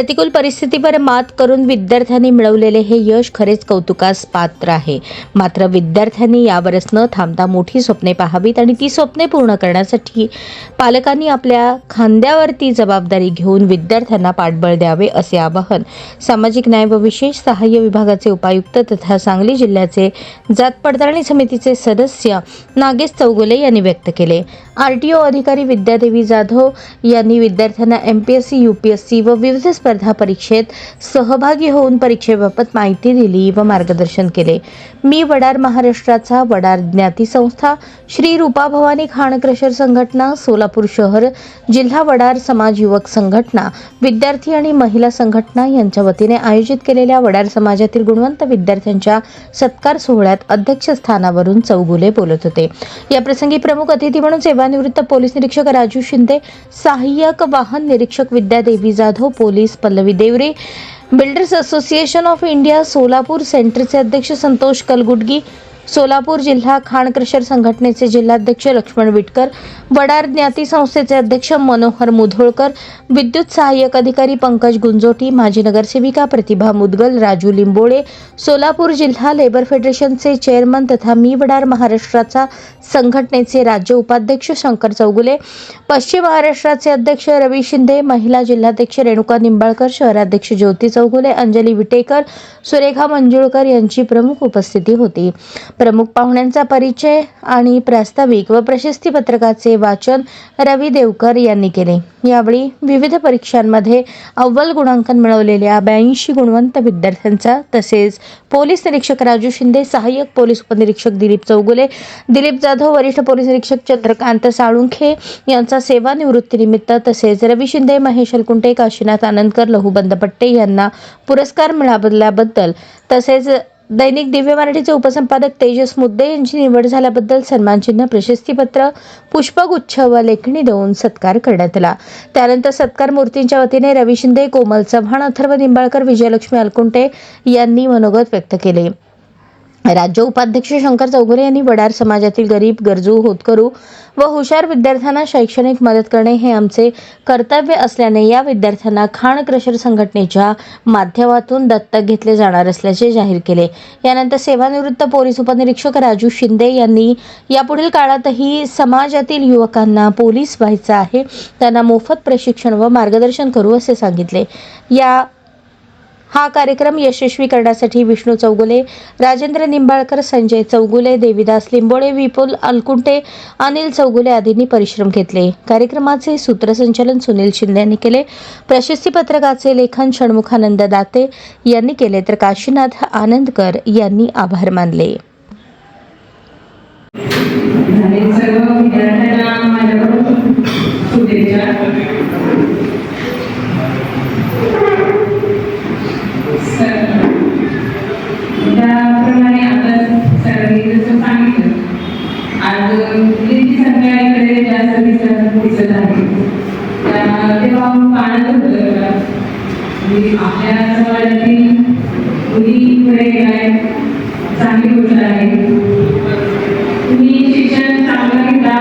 प्रतिकूल परिस्थितीवर मात करून विद्यार्थ्यांनी मिळवलेले हे यश खरेच कौतुकास पात्र आहे. मात्र विद्यार्थ्यांनी यावरच न थांबता मोठी स्वप्ने पाहावीत आणि ती स्वप्ने पूर्ण करण्यासाठी पालकांनी आपल्या खांद्यावरती जबाबदारी घेऊन विद्यार्थ्यांना पाठबळ द्यावे असे आवाहन सामाजिक न्याय व विशेष सहाय्य विभागाचे उपायुक्त तथा सांगली जिल्ह्याचे जात पडताळणी समितीचे सदस्य नागेश चौगुले यांनी व्यक्त केले. आरटीओ अधिकारी विद्यादेवी जाधव यांनी विद्यार्थ्यांना M P S C U P S C व विविध स्पर्धा परीक्षेत सहभागी होऊन परीक्षेबाबत माहिती दिली व मार्गदर्शन केले. मी वडार महाराष्ट्राचा वडार ज्ञाती संस्था श्री रूपा भवानी खाण क्रशर संघटना सोलापूर शहर जिल्हा वडार समाज युवक संघटना विद्यार्थी आणि महिला संघटना यांच्या वतीने आयोजित केलेल्या वडार समाजातील गुणवंत विद्यार्थ्यांच्या सत्कार सोहळ्यात अध्यक्षस्थानावरून चौगुले बोलत होते. या प्रसंगी प्रमुख अतिथी म्हणून सेवानिवृत्त पोलीस निरीक्षक राजू शिंदे सहाय्यक वाहन निरीक्षक Vidyadevi Jadhav police Pallavi Deore builders association of India Solapur सेंटरचे अध्यक्ष संतोष कलगुडगी सोलापूर जिल्हा खाण क्रशर संघटनेचे जिल्हाध्यक्ष लक्ष्मण विटकर वडार ज्ञाती संस्थेचे अध्यक्ष मनोहर मुधोळकर विद्युत सहाय्यक अधिकारी पंकज गुंजोटी माजी नगरसेविका प्रतिभा मुदगल राजू लिंबोळे सोलापूर जिल्हा लेबर फेडरेशनचे चेअरमन तथा मी वडार महाराष्ट्राचा संघटनेचे राज्य उपाध्यक्ष शंकर चौगुले पश्चिम महाराष्ट्राचे अध्यक्ष रवी शिंदे महिला जिल्हाध्यक्ष रेणुका निंबाळकर शहराध्यक्ष ज्योती चौगुले अंजली विटेकर सुरेखा मंजुळकर यांची प्रमुख उपस्थिती होती. प्रमुख पाहुण्यांचा परिचय आणि प्रास्ताविक व प्रशस्ती पत्रकाचे वाचन रवी देवकर यांनी केले. यावेळी विविध परीक्षांमध्ये अव्वल गुणांकन मिळवलेल्या ब्याऐंशी गुणवंत विद्यार्थ्यांचा तसेच पोलीस निरीक्षक राजू शिंदे सहाय्यक पोलीस उपनिरीक्षक दिलीप चौगुले दिलीप जाधव वरिष्ठ पोलीस निरीक्षक चंद्रकांत साळुंखे यांचा सेवानिवृत्तीनिमित्त तसेच रवी शिंदे महेश अलकुंटे काशीनाथ आनंदकर लहू बंदपट्टे यांना पुरस्कार मिळाल्याबद्दल तसेच दैनिक दिव्य मराठीचे उपसंपादक तेजस मुद्दे यांची निवड झाल्याबद्दल सन्मानचिन्ह प्रशस्तीपत्र पुष्पगुच्छ व लेखणी देऊन सत्कार करण्यात आला. त्यानंतर सत्कार मूर्तींच्या वतीने रवी शिंदे कोमल चव्हाण अथर्व निंबाळकर विजयलक्ष्मी अलकुंटे यांनी मनोगत व्यक्त केले. राज्य उपाध्यक्ष शंकर चौगुले यांनी वडार समाजातील गरीब गरजू होतकरू व हुशार विद्यार्थ्यांना शैक्षणिक मदत करणे हे आमचे कर्तव्य असल्याने या विद्यार्थ्यांना खाण क्रशर संघटनेच्या माध्यमातून दत्तक घेतले जाणार असल्याचे जाहीर केले. यानंतर सेवानिवृत्त पोलीस उपनिरीक्षक राजू शिंदे यांनी यापुढील काळातही समाजातील युवकांना पोलीस व्हायचं आहे त्यांना मोफत प्रशिक्षण व मार्गदर्शन करू असे सांगितले. या हा कार्यक्रम यशस्वी करण्यासाठी विष्णू चौगुले राजेंद्र निंबाळकर संजय चौगुले देविदास लिंबोळे विपुल अलकुंटे अनिल चौगुले आदींनी परिश्रम घेतले. कार्यक्रमाचे सूत्रसंचालन सुनील शिंदे यांनी केले. प्रशस्ती पत्रकाचे लेखन षण्मुखानंद दाते यांनी केले तर काशीनाथ आनंदकर यांनी आभार मानले. सर्व विद्यार्थ्यांना माझ्याकडून शुभेच्छा सर, त्याप्रमाणे आता सरांनी जसं सांगितलं आज मुलींची संख्या इकडे जास्त दिसत दिसत आहे त्या- तेव्हा आपण पाहत होतं का? म्हणजे आपल्या समाजातील मुली पुढे गेलाय. चांगली गोष्ट आहे. तुम्ही शिक्षण चांगलं घेता.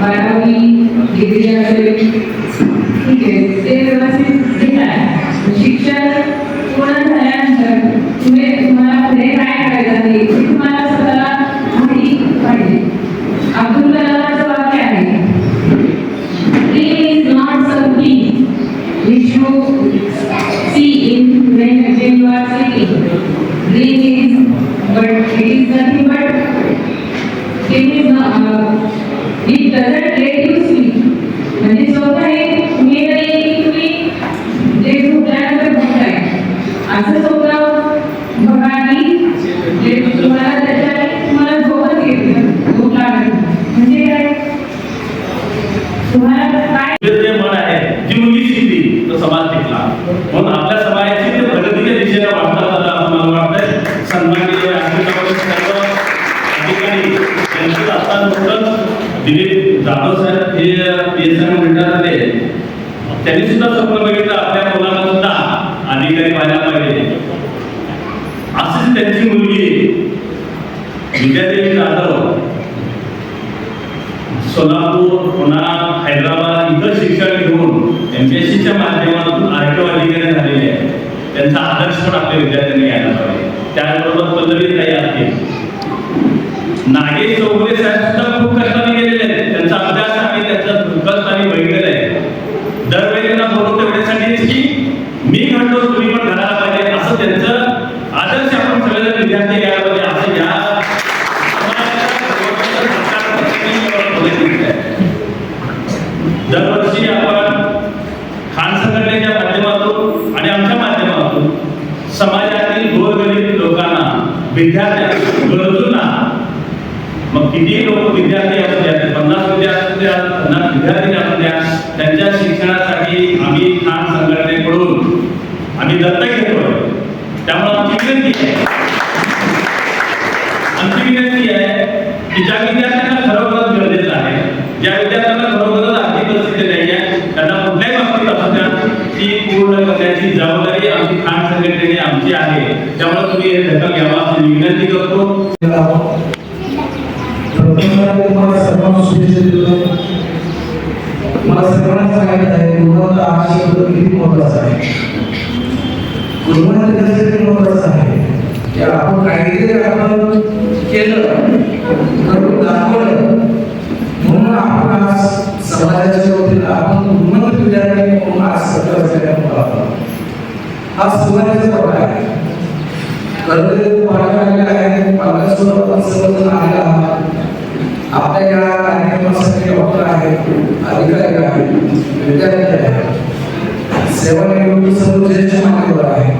बारावी डिग्री असेल. ठीक आहे. ते व्यवस्थित घेत आहे. शिक्षण you are is, but it is nothing but it is not, uh, it doesn't let you sleep. म्हणजे स्वतः हे तुम्ही नाही तुम्ही जे झोपल्यानंतर बघताय असं स्वतः बघा आणि जे तुम्हाला त्याच्या तुम्हाला झोपच येते झोप म्हणजे काय? तुम्हाला काय? जे मन आहे जी मुलगी शिकली तर समाज टिकला. सन्माननीय राज्यसभेचे सर्व अधिकारी यांचं आता नुकतंच दिलीप जाधव साहेब हे पी एस आय रिटायर झाले त्यांनी सुद्धा स्वप्न बघितलं आपल्या मुलाला सुद्धा अधिकारी व्हायला पाहिजे. अशीच त्यांची मुलगी विद्यादेवी जाधव. सोलापूर पुन्हा हैदराबाद इथं शिक्षण घेऊन एम पी एस सीच्या माध्यमातून आर अधिकारी झालेले आहेत. त्यांचा आदर्श पण आपल्या विद्यार्थ्यांनी घ्यायला पाहिजे. त्याचबरोबर पल्लवी ताई असतील नागेश चौगुले साहेब सुद्धा खूप कष्टाने गेलेले आहेत त्यांचा अभ्यास आम्ही त्यांचा कष्ट आम्ही बघितलेला आहे दरवेळी त्यांना बोलवतो एवढ्यासाठीच की मी घडतो तुम्ही पण घडायला पाहिजे असं त्यांचं आदर्श आपण सगळेजण विद्यार्थी घ्यायला पाहिजे असं या दरवर्षी आपण खान संघटनेच्या माध्यमातून आणि आमच्या माध्यमातून समाजातील गोरगरीब लोकांना विद्यार्थ्या गरजूंना मग किती लोक विद्यार्थी असू द्या पन्नास विद्यार्थी द्या पन्नास विद्यार्थी असू द्या त्यांच्या शिक्षणासाठी आम्ही खान संघटनेकडून आम्ही दत्तक घेतो त्यामुळे आमची विनंती आहे. आमची विनंती आहे की ज्या विद्यार्थ्यांना खरोखरच गरजेचं आहे ज्या विद्यार्थ्यांना खरोखरच आर्थिक परिस्थिती नाही आहे त्यांना कुठल्याही बाबतीत असू द्या ती पूर्ण करण्याची जबाबदारी आमची खान संघटनेने आमची आहे. त्यामुळे तुम्ही हे धक्का घ्यावा. विनंती करतो तुम्हाला सर्वांना शुभेच्छा देतो. मला सर्वांना सांगायचं आहे गुरुवार हा शब्द किती महत्त्वाचा आहे? गुरुवार त्याच्यासाठी महत्त्वाचा आहे? की आपण काहीतरी आपण केलं करून दाखवलं म्हणून आपण आज समाजाच्या वतीनं आपण उन्नत विद्यार्थी म्हणून आज सत्र असल्याने हा प्रकार आहे. कर्तव्य सर्वजण आलेला आहात आपल्या या कार्यक्रमासाठी डॉक्टर आहेत अधिकारी आहेत विद्यार्थी आहेत सेवानिवृत्त सर्व ज्येष्ठ मान्यवर आहे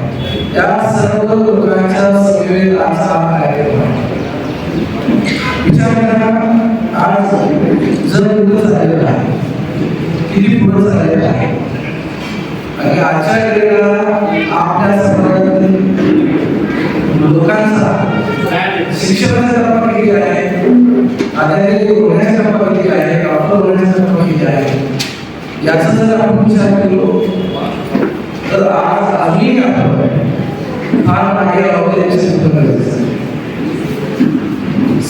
त्या सर्व लोकांच्या समवेत आजचा कार्यक्रम आहे विचार करा आज जर पुढे आहे किती पुढे झालेलं आहे आणि आजच्या वेळेला आपल्या समाजातील लोकांचा शिक्षकांचा टप्पा किती आहे अधिकारी होण्याचा टप्पा किती आहे डॉक्टर होण्याचा टप्पा किती आहे याचा जर आपण विचार केलो तर आज आम्ही आपण फार मागे आहोत याची सिद्ध करायचं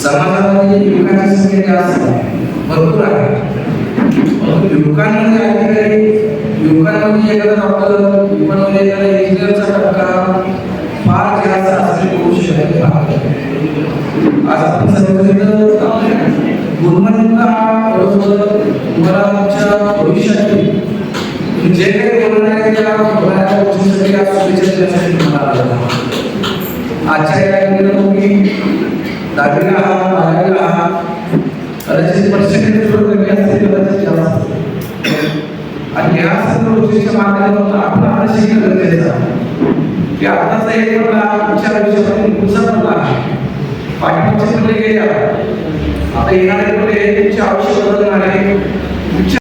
समाजामध्ये युवकांची संख्या जास्त आहे भरपूर आहे परंतु युवकांमध्ये अधिकारी युवकांमध्ये एखादा डॉक्टर युवकांमध्ये एखादा इंजिनियरचा टक्का फार जास्त असणे पुरुष शहरी भाग आहे. आज आपण सर्वजण तुम्हाला तुमच्या भविष्यातील जे काही बोलणार आहे त्या गोष्टीसाठी आज शुभेच्छा देण्यासाठी तुम्हाला आजच्या या ठिकाणी तुम्ही दहावीला आहात बारावीला आहात कदाचित पर्सेंटेज थोडं कमी असते कदाचित जास्त आणि या सर्व गोष्टीच्या माध्यमातून आपण आता शिक्षण गरजेचं आहे. की आताचा एक पडला विचार आयुष्यामध्ये दुसरा पडला आहे. पाठीमागचे पडले गेले? आता येणारे पडले तुमची आयुष्य बदलणार आहे.